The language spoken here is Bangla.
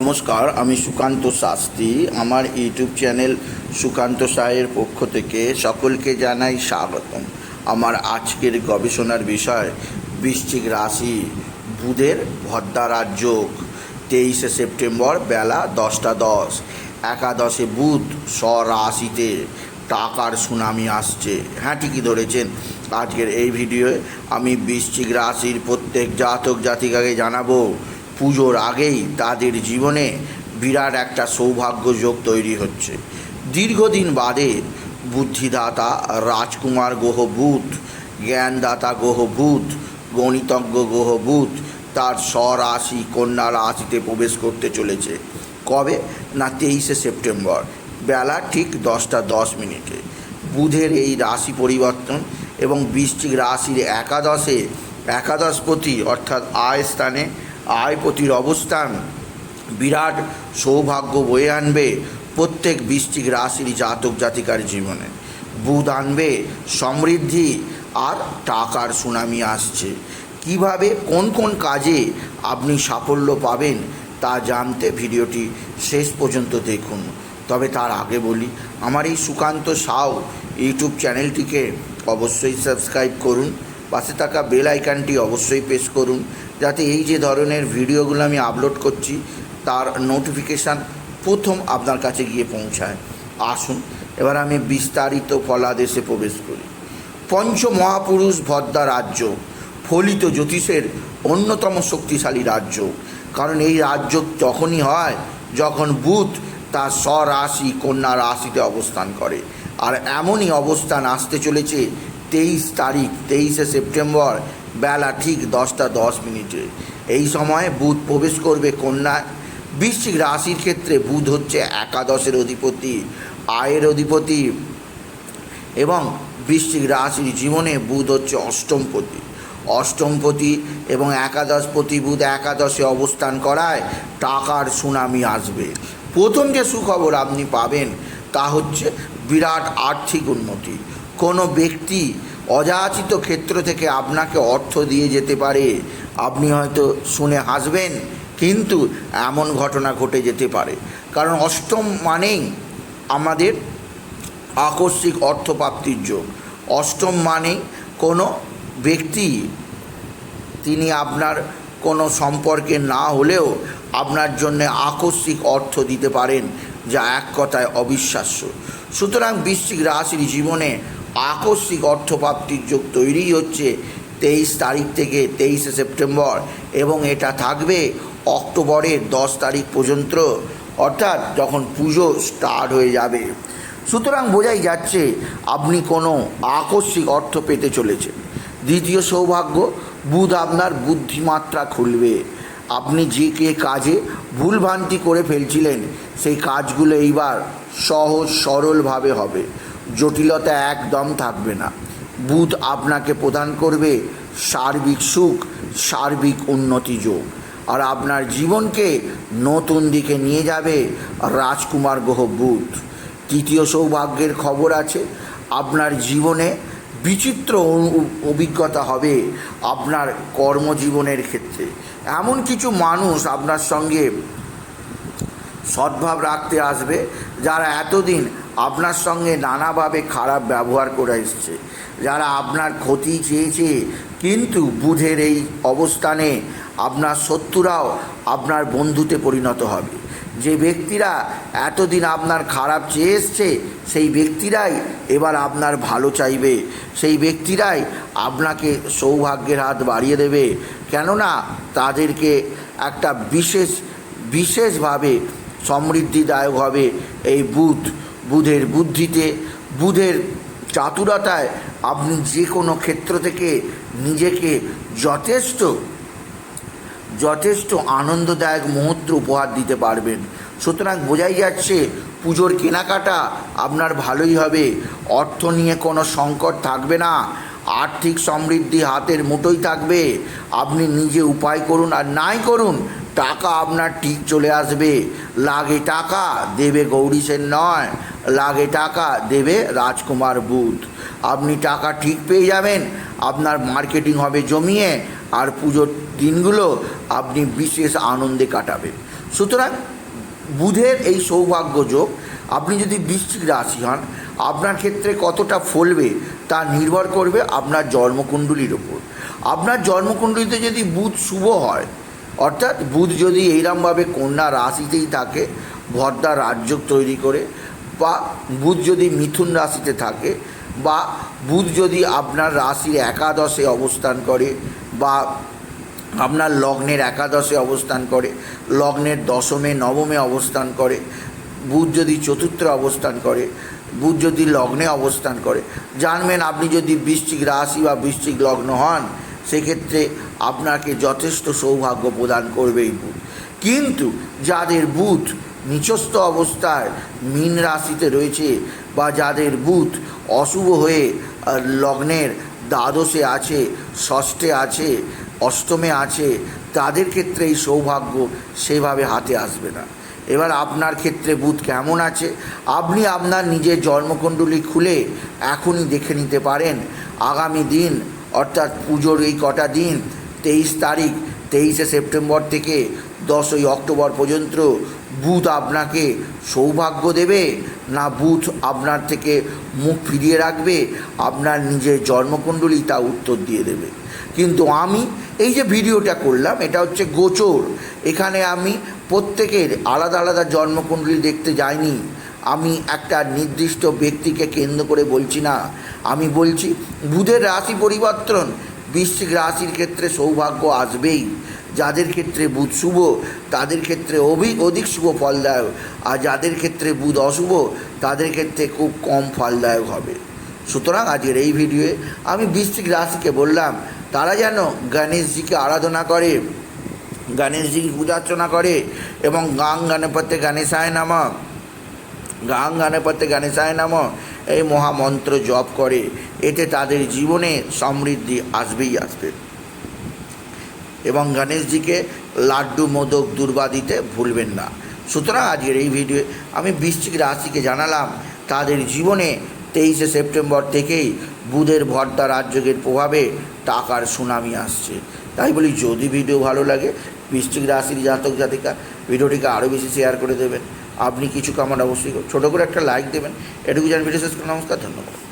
নমস্কার, আমি সুকান্ত শাস্ত্রী। আমার ইউটিউব চ্যানেল সুকান্ত সায়ের পক্ষ থেকে সকলকে জানাই স্বাগতম। আমার আজকের গবেষণার বিষয়, বৃশ্চিক রাশি বুধের ভদ্রারাজ যোগ, তেইশে সেপ্টেম্বর বেলা দশটা দশ। একাদশে বুধ স্বরাশিতে টাকার সুনামি আসছে। হ্যাঁ ঠিকই ধরেছেন। আজকের এই ভিডিওয়ে আমি বৃশ্চিক রাশির প্রত্যেক জাতক জাতিকাকে জানাব পুজোর আগেই তাদের জীবনে বিরাট একটা সৌভাগ্য যোগ তৈরি হচ্ছে। দীর্ঘদিন বাদে বুদ্ধিদাতা রাজকুমার গ্রহ বুধ জ্ঞানদাতা গ্রহ বুধ গণিতজ্ঞ গ্রহ বুধ তার স্বরাশি কন্যা রাশিতে প্রবেশ করতে চলেছে। কবে? না তেইশে সেপ্টেম্বর। বেলা ঠিক দশটা দশ মিনিটে। বুধের এই রাশি পরিবর্তন এবং বৃশ্চিক রাশির একাদশে একাদশপতি অর্থাৎ আয় স্থানে আয়পতির অবস্থান। বিরাট সৌভাগ্য বয়ে আনবে প্রত্যেক বৃশ্চিক রাশির জাতক জাতিকার জীবনে। বুধ আনবে সমৃদ্ধি আর টাকার সুনামি আসছে। কীভাবে, কোন কোন কাজে আপনি সাফল্য পাবেন তা জানতে ভিডিওটি শেষ পর্যন্ত দেখুন। তবে তার আগে বলি, আমার এই সুকান্ত সাউ ইউটিউব চ্যানেলটিকে অবশ্যই সাবস্ক্রাইব করুন। পাশে থাকা বেল আইকনটি অবশ্যই প্রেস করুন, যাতে এই যে ধরনের ভিডিওগুলো আমি আপলোড করছি, তার নোটিফিকেশান প্রথম আপনার কাছে গিয়ে পৌঁছায়। আসুন, এবার আমি বিস্তারিত ফলাদেশে প্রবেশ করি। পঞ্চ মহাপুরুষ ভদ্রা রাজ্য, ফলিত জ্যোতিষের অন্যতম শক্তিশালী রাজ্য। কারণ এই রাজ্য তখনই হয়, যখন বুধ তার স্বরাশি, কন্যা রাশিতে অবস্থান করে। আর এমনই অবস্থান আসতে চলেছে তেইশ তারিখ, তেইশে সেপ্টেম্বর, বেলা ঠিক দশটা দশ মিনিটে। এই সময় বুধ প্রবেশ করবে কন্যায়। বৃশ্চিক রাশির ক্ষেত্রে বুধ হচ্ছে একাদশের অধিপতি, আয়ের অধিপতি এবং বৃশ্চিক রাশির জীবনে বুধ হচ্ছে অষ্টমপতি। অষ্টমপতি এবং একাদশপতি বুধ একাদশে অবস্থান করায় টাকার সুনামি আসবে। প্রথম যে সুখবর আপনি পাবেন তা হচ্ছে বিরাট আর্থিক উন্নতি। কোনো ব্যক্তি অযাচিত ক্ষেত্র থেকে আপনাকে অর্থ দিয়ে যেতে পারে। আপনি হয়তো শুনে হাসবেন, কিন্তু এমন ঘটনা ঘটে যেতে পারে। কারণ অষ্টম মানেই আমাদের আকস্মিক অর্থপ্রাপ্তির যোগ। অষ্টম মানে কোনো ব্যক্তি, তিনি আপনার কোনো সম্পর্কে না হলেও আপনার জন্য আকস্মিক অর্থ দিতে পারেন, যা এক কথায় অবিশ্বাস্য। সুতরাং বৃশ্চিক রাশির জীবনে আকস্মিক অর্থপ্রাপ্তির যোগ তৈরি হচ্ছে তেইশ তারিখ থেকে তেইশে সেপ্টেম্বর এবং এটা থাকবে অক্টোবরের দশ তারিখ পর্যন্ত, অর্থাৎ যখন পুজো স্টার্ট হয়ে যাবে। সুতরাং বোঝাই যাচ্ছে আপনি কোনো আকস্মিক অর্থ পেতে চলেছেন। দ্বিতীয় সৌভাগ্য, বুধ আপনার বুদ্ধিমাত্রা খুলবে। আপনি যে কে কাজে ভুলভ্রান্তি করে ফেলছিলেন, সেই কাজগুলো এইবার সহজ সরলভাবে হবে। জটিলতা একদম থাকবে না। বুধ আপনাকে প্রদান করবে সার্বিক সুখ, সার্বিক উন্নতি যোগ। আর আপনার জীবনকে নতুন দিকে নিয়ে যাবে রাজকুমার গ্রহ বুধ। তৃতীয় সৌভাগ্যের খবর আছে, আপনার জীবনে বিচিত্র অভিজ্ঞতা হবে আপনার কর্মজীবনের ক্ষেত্রে। এমন কিছু মানুষ আপনার সঙ্গে সদ্ভাব রাখতে আসবে যারা এতদিন আপনার সঙ্গে নানাভাবে খারাপ ব্যবহার করে এসছে। যারা আপনার ক্ষতি চেয়েছে, কিন্তু বুধের এই অবস্থানে আপনার শত্রুরাও আপনার বন্ধুতে পরিণত হবে। যে ব্যক্তিরা এতদিন আপনার খারাপ চেয়ে এসছে, সেই ব্যক্তিরাই এবার আপনার ভালো চাইবে। সেই ব্যক্তিরাই আপনাকে সৌভাগ্যের হাত বাড়িয়ে দেবে। কেননা তাদেরকে একটা বিশেষ, বিশেষভাবে সমৃদ্ধিদায়ক হবে এই বুধ। বুধের বুদ্ধিতে, বুধের চাতুরতায় আপনি যে কোনো ক্ষেত্র থেকে নিজেকে যথেষ্ট যথেষ্ট আনন্দদায়ক মুহূর্ত উপহার দিতে পারবেন। সুতরাং বোঝাই যাচ্ছে, পুজোর কেনাকাটা আপনার ভালোই হবে। অর্থ নিয়ে কোনো সংকট থাকবে না। আর্থিক সমৃদ্ধি হাতের মুঠোই থাকবে। আপনি নিজে উপায় করুন আর নাই করুন টাকা আপনার ঠিক চলে আসবে। লাগে টাকা দেবে গৌরী সেন নয়, লাগে টাকা দেবে রাজকুমার বুধ। আপনি টাকা ঠিক পেয়ে যাবেন, আপনার মার্কেটিং হবে জমিয়ে, আর পুজোর দিনগুলো আপনি বিশেষ আনন্দে কাটাবেন। সুতরাং বুধের এই সৌভাগ্য যোগ, আপনি যদি বৃশ্চিক রাশি হন, আপনার ক্ষেত্রে কতটা ফলবে তা নির্ভর করবে আপনার জন্মকুণ্ডলীর ওপর। আপনার জন্মকুণ্ডলীতে যদি বুধ শুভ হয় অর্থাৎ বুধ যদি এইরমভাবে কন্যা রাশিতেই থাকে ভর্তা রাজ্য তৈরি করে, বা বুধ যদি মিথুন রাশিতে থাকে, বা বুধ যদি আপনার রাশির একাদশে অবস্থান করে, বা আপনার লগ্নের একাদশে অবস্থান করে, লগ্নের দশমে, নবমে অবস্থান করে, বুধ যদি চতুর্থে অবস্থান করে, বুধ যদি লগ্নে অবস্থান করে, জানবেন আপনি যদি বৃশ্চিক রাশি বা বৃশ্চিক লগ্ন হন সেক্ষেত্রে আপনাকে যথেষ্ট সৌভাগ্য প্রদান করবে এই বুধ। কিন্তু যাদের বুধ নিচস্থ অবস্থায় মীন রাশিতে রয়েছে বা যাদের বুধ অশুভ হয়ে লগ্নের দ্বাদশে আছে, ষষ্ঠে আছে, অষ্টমে আছে, তাদের ক্ষেত্রে এই সৌভাগ্য সেভাবে হাতে আসবে না। এবার আপনার ক্ষেত্রে বুধ কেমন আছে? আপনি আপনার নিজের জন্মকুণ্ডলী খুলে এখনই দেখে নিতে পারেন। আগামী দিন অর্থাৎ পুজোর এই কটা দিন, তেইশ তারিখ, তেইশে সেপ্টেম্বর থেকে দশই অক্টোবর পর্যন্ত বুধ আপনাকে সৌভাগ্য দেবে, না বুধ আপনার থেকে মুখ ফিরিয়ে রাখবে, আপনার নিজের জন্মকুণ্ডলী তা উত্তর দিয়ে দেবে। কিন্তু আমি এই যে ভিডিওটা করলাম, এটা হচ্ছে গোচর। এখানে আমি প্রত্যেকের আলাদা আলাদা জন্মকুণ্ডলী দেখতে যাইনি। আমি একটা নির্দিষ্ট ব্যক্তিকে কেন্দ্র করে বলছি না। আমি বলছি, বুধের রাশি পরিবর্তন। বৃশ্চিক রাশির ক্ষেত্রে সৌভাগ্য আসবেই। যাদের ক্ষেত্রে বুধ শুভ, তাদের ক্ষেত্রে অধিক অধিক শুভ ফলদায়ক। আর যাদের ক্ষেত্রে বুধ অশুভ, তাদের ক্ষেত্রে খুব কম ফলদায়ক হবে। সুতরাং আজকের এই ভিডিওয়ে আমি বৃশ্চিক রাশিকে বললাম, তারা যেন গণেশজিকে আরাধনা করে, গণেশজিকে পূজার্চনা করে এবং গাং গণপতি গণেশায় নামক গাং গণপতি গণেশায় নাম এই মহামন্ত্র জপ করে, এতে তাদের জীবনে সমৃদ্ধি আসবেই আসবে। এবং গণেশজিকে লাড্ডু, মোদক, দুর্বা দিতে ভুলবেন না। সুতরাং আজকের এই ভিডিও, আমি বৃশ্চিক রাশিকে জানালাম, তাদের জীবনে তেইশে সেপ্টেম্বর থেকেই বুধের ভর্তা রাজযোগের প্রভাবে টাকার সুনামি আসছে। তাই বলি, যদি ভিডিও ভালো লাগে, বৃশ্চিক রাশির জাতক জাতিকা ভিডিওটিকে আরও বেশি শেয়ার করে দেবেন। আপনি কিছু কামান অবশ্যই ছোটো করে একটা লাইক দেবেন। এটুকু জান ভিডিও শেষ করে নমস্কার, ধন্যবাদ।